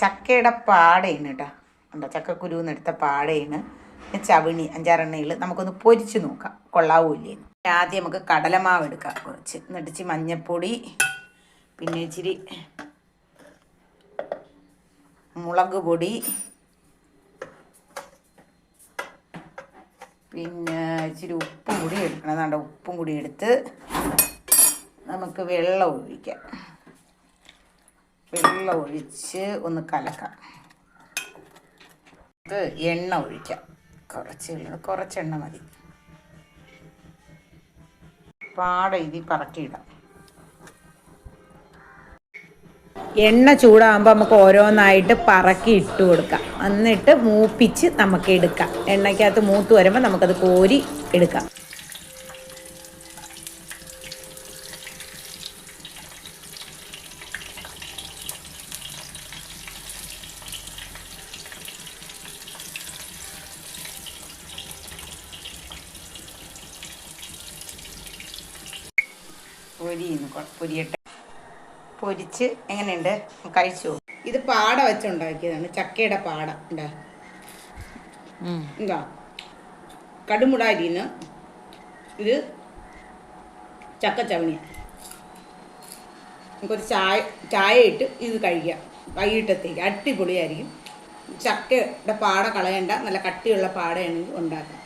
ചക്കയുടെ പാടയാണ് കേട്ടോ ഉണ്ടോ ചക്കക്കുരുന്ന് എടുത്ത പാടയാണ് ചവിണി അഞ്ചാറെണ്ണയിൽ നമുക്കൊന്ന് പൊരിച്ച് നോക്കാം. കൊള്ളാവൂല്ലേന്ന് ആദ്യം നമുക്ക് കടലമാവ് എടുക്കാം കുറച്ച്. എന്നിട്ട് മഞ്ഞൾപ്പൊടി പിന്നെ ഇച്ചിരി മുളക് പൊടി പിന്നെ ഇച്ചിരി ഉപ്പും കൂടി എടുക്കണം. എന്നാണ്ട് ഉപ്പും കൂടി എടുത്ത് നമുക്ക് വെള്ളം ഒഴിക്കാം. വെള്ളം ഒഴിച്ച് ഒന്ന് കലക്കാം. ഇത് എണ്ണ ഒഴിക്കാം. കുറച്ച് കുറച്ച് എണ്ണ മതി. പാടെ ഇതിൽ പറക്കിയിടാം. എണ്ണ ചൂടാകുമ്പോൾ നമുക്ക് ഓരോന്നായിട്ട് പറക്കി ഇട്ട് കൊടുക്കാം. എന്നിട്ട് മൂപ്പിച്ച് നമുക്ക് എടുക്കാം. എണ്ണയ്ക്കകത്ത് മൂത്ത് വരുമ്പോൾ നമുക്കത് കോരി എടുക്കാം. പൊരിയുന്നു. പൊരിയട്ടെ. പൊരിച്ച് എങ്ങനെയുണ്ട്? കഴിച്ചു? ഇത് പാട വെച്ചുണ്ടാക്കിയതാണ്. ചക്കയുടെ പാട. ഉണ്ടാ എന്താ കടുമുടാരിന്ന് ഇത് ചക്ക ചവണി നമുക്കൊരു ചായ ചായ ഇട്ട് ഇത് കഴിക്കാം. വൈകിട്ടത്തേക്ക്. അടിപൊളിയായിരിക്കും. ചക്കയുടെ പാട കളയണ്ട. നല്ല കട്ടിയുള്ള പാടയാണെങ്കിൽ ഉണ്ടാക്കാം.